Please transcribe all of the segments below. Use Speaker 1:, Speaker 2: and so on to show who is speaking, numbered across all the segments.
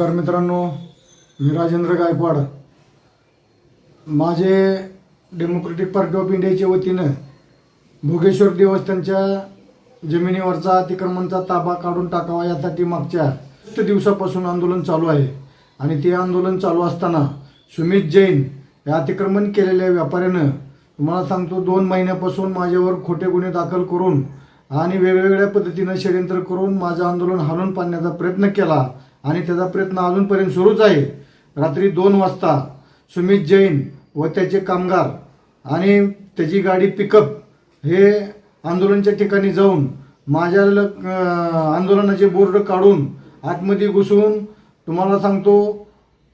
Speaker 1: नमस्कार मित्रांनो मी राजेंद्र गायकवाड. माझे डेमोक्रेटिक पार्टी ऑफ इंडियाच्या वतीनं भोगेश्वर देवस्थानच्या जमिनीवरचा अतिक्रमणचा ताबा काढून टाकावा यासाठी मागच्या दिवसापासून आंदोलन चालू आहे. आणि ते आंदोलन चालू असताना सुमित जैन या अतिक्रमण केलेल्या व्यापाऱ्यानं तुम्हाला सांगतो दोन महिन्यापासून माझ्यावर खोटे गुन्हे दाखल करून आणि वेगवेगळ्या पद्धतीनं षडयंत्र करून माझं आंदोलन हलवून पाडण्याचा प्रयत्न केला. आणि त्याचा प्रयत्न अजूनपर्यंत सुरूच आहे. रात्री दोन वाजता सुमित जैन व त्याचे कामगार आणि त्याची गाडी पिकअप हे आंदोलनच्या ठिकाणी जाऊन माझ्या ल- आंदोलनाचे बोर्ड काढून आतमध्ये घुसून तुम्हाला सांगतो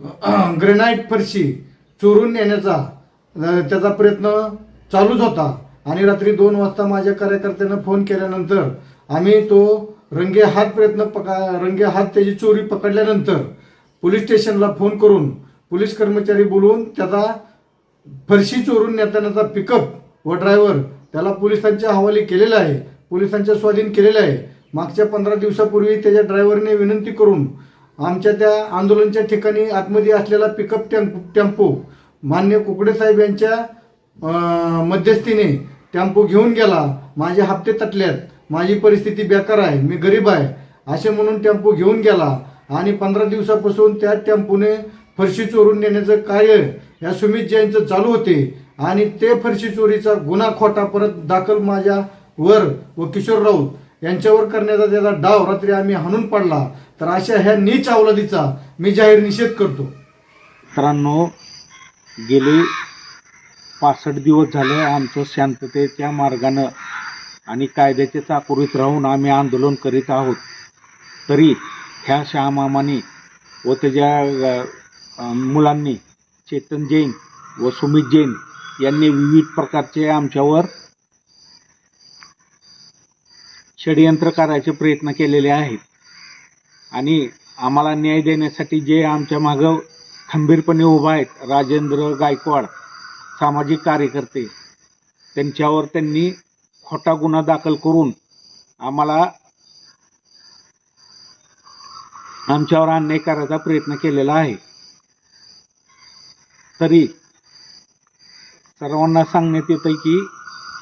Speaker 1: ग्रेनाईट फरशी चोरून नेण्याचा त्याचा प्रयत्न चालूच होता. आणि रात्री दोन वाजता माझ्या कार्यकर्त्यानं फोन केल्यानंतर आम्ही तो रंगे हात प्रयत्न पका रंगे हात त्याची चोरी पकडल्यानंतर पोलीस स्टेशनला फोन करून पोलीस कर्मचारी बोलवून त्याचा फरशी चोरून नेतानाचा पिकअप व ड्रायव्हर त्याला पोलिसांच्या हवाली केलेला आहे पोलिसांच्या स्वाधीन केलेला आहे. मागच्या पंधरा दिवसापूर्वी त्याच्या ड्रायव्हरने विनंती करून आमच्या त्या आंदोलनच्या ठिकाणी आतमध्ये असलेला पिकअप टेम्पो टेम्पो मान्य कुकडे साहेब यांच्या मध्यस्थीने टेम्पो घेऊन गेला. माझे हप्ते तटल्यात. माझी परिस्थिती बेकार आहे मी गरीब आहे. असे म्हणून टेम्पो घेऊन गेला आणि पंधरा दिवसापासून त्या टेम्पोने फरशी चोरून नेण्याचं कार्य या सुमित जैनचं चालू होते आणि ते फरशी चोरीचा गुन्हा खोटा परत दाखल माझ्या वर व किशोर राऊत यांच्यावर करण्याचा त्याचा डाव रात्री आम्ही हाणून पडला. तर अशा ह्या नीच अवलादीचा मी जाहीर निषेध करतो.
Speaker 2: मित्रांनो गेले पासष्ट दिवस झाले आमचं शांततेच्या मार्गानं आणि कायद्याचे चाकोरीत राहून आम्ही आंदोलन करीत आहोत. तरी ह्या शहामामाने व त्याच्या मुलांनी चेतन जैन व सुमित जैन यांनी विविध प्रकारचे आमच्यावर षडयंत्र करायचे प्रयत्न केलेले आहेत. आणि आम्हाला न्याय देण्यासाठी जे आमच्या मागं खंबीरपणे उभा आहेत राजेंद्र गायकवाड सामाजिक कार्यकर्ते त्यांच्यावर त्यांनी खोटा गुन्हा दाखल करून आम्हाला आमच्यावर अन्याय करायचा प्रयत्न केलेला आहे. तरी सर्वांना सांगण्यात येतं की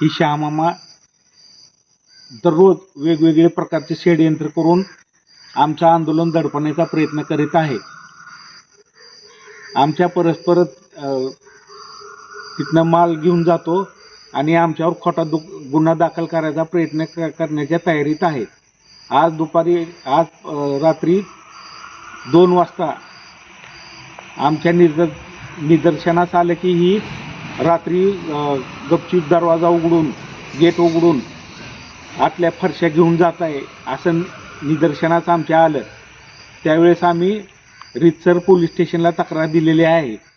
Speaker 2: ही शहामामा दररोज वेगवेगळे प्रकारचे षडयंत्र करून आमचं आंदोलन दडपण्याचा प्रयत्न करीत आहे. आमच्या परस्पर तिथनं माल घेऊन जातो. आणि आमच्यावर खोटा दु गुन्हा दाखल करायचा प्रयत्न क करण्याच्या तयारीत आहे आज दुपारी आज रात्री दोन वाजता आमच्या निदर निदर्शनास आलं की ही रात्री गपचूप दरवाजा उघडून गेट उघडून आतल्या फरशा घेऊन जात आहे असं निदर्शनास आमच्या आलं. त्यावेळेस आम्ही रितसर पोलीस स्टेशनला तक्रार दिलेली आहे.